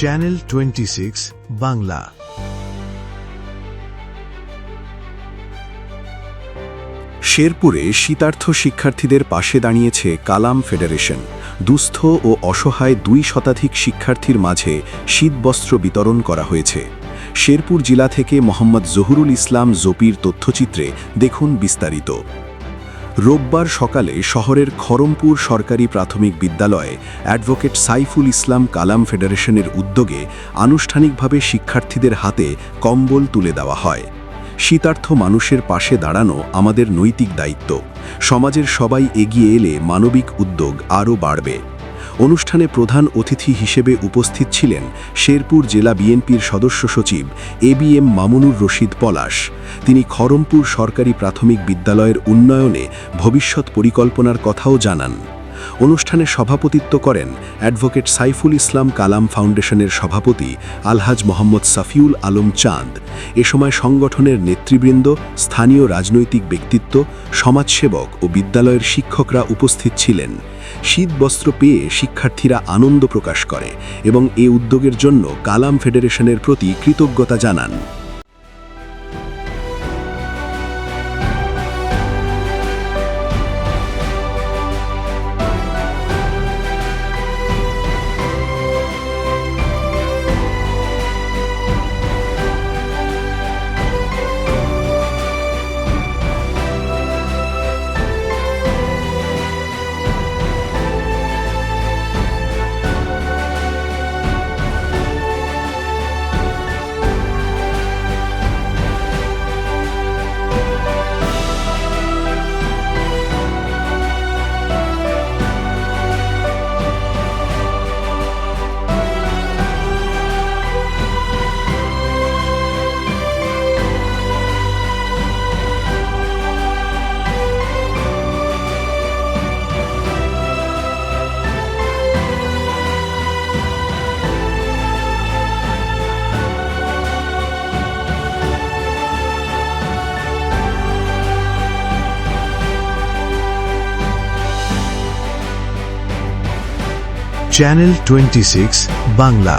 Channel twenty six Bangla শেরপুরে শীতার্থ শিক্ষার্থীদের পাশে দাঁড়িয়েছে কালাম ফেডারেশন। দুস্থ ও অসহায় দুই শতাধিক শিক্ষার্থীর মাঝে শীতবস্ত্র বিতরণ করা হয়েছে। শেরপুর জেলা থেকে মোহাম্মদ জহুরুল ইসলাম জোপির তথ্যচিত্রে দেখুন বিস্তারিত। রোববার সকালে শহরের খরমপুর সরকারি প্রাথমিক বিদ্যালয়ে অ্যাডভোকেট সাইফুল ইসলাম কালাম ফেডারেশনের উদ্যোগে আনুষ্ঠানিকভাবে শিক্ষার্থীদের হাতে কম্বল তুলে দেওয়া হয়। শীতার্থ মানুষের পাশে দাঁড়ানো আমাদের নৈতিক দায়িত্ব। সমাজের সবাই এগিয়ে এলে মানবিক উদ্যোগ আরও বাড়বে। অনুষ্ঠানে প্রধান অতিথি হিসেবে উপস্থিত ছিলেন শেরপুর জেলা বিএনপির সদস্য সচিব A B M Mamunur Rashid Palash. তিনি খরমপুর সরকারি প্রাথমিক বিদ্যালয়ের উন্নয়নে ভবিষ্যৎ পরিকল্পনার কথাও জানান। অনুষ্ঠানে সভাপতিত্ব করেন অ্যাডভোকেট সাইফুল ইসলাম কালাম ফাউন্ডেশনের সভাপতি আলহাজ মোহাম্মদ সাফিউল আলম চাঁদ। এ সময় সংগঠনের নেতৃবৃন্দ, স্থানীয় রাজনৈতিক ব্যক্তিত্ব, সমাজসেবক ও বিদ্যালয়ের শিক্ষকরা উপস্থিত ছিলেন। শীতবস্ত্র পেয়ে শিক্ষার্থীরা আনন্দ প্রকাশ করে এবং এ উদ্যোগের জন্য কালাম ফেডারেশনের প্রতি কৃতজ্ঞতা জানান। Channel twenty Bangla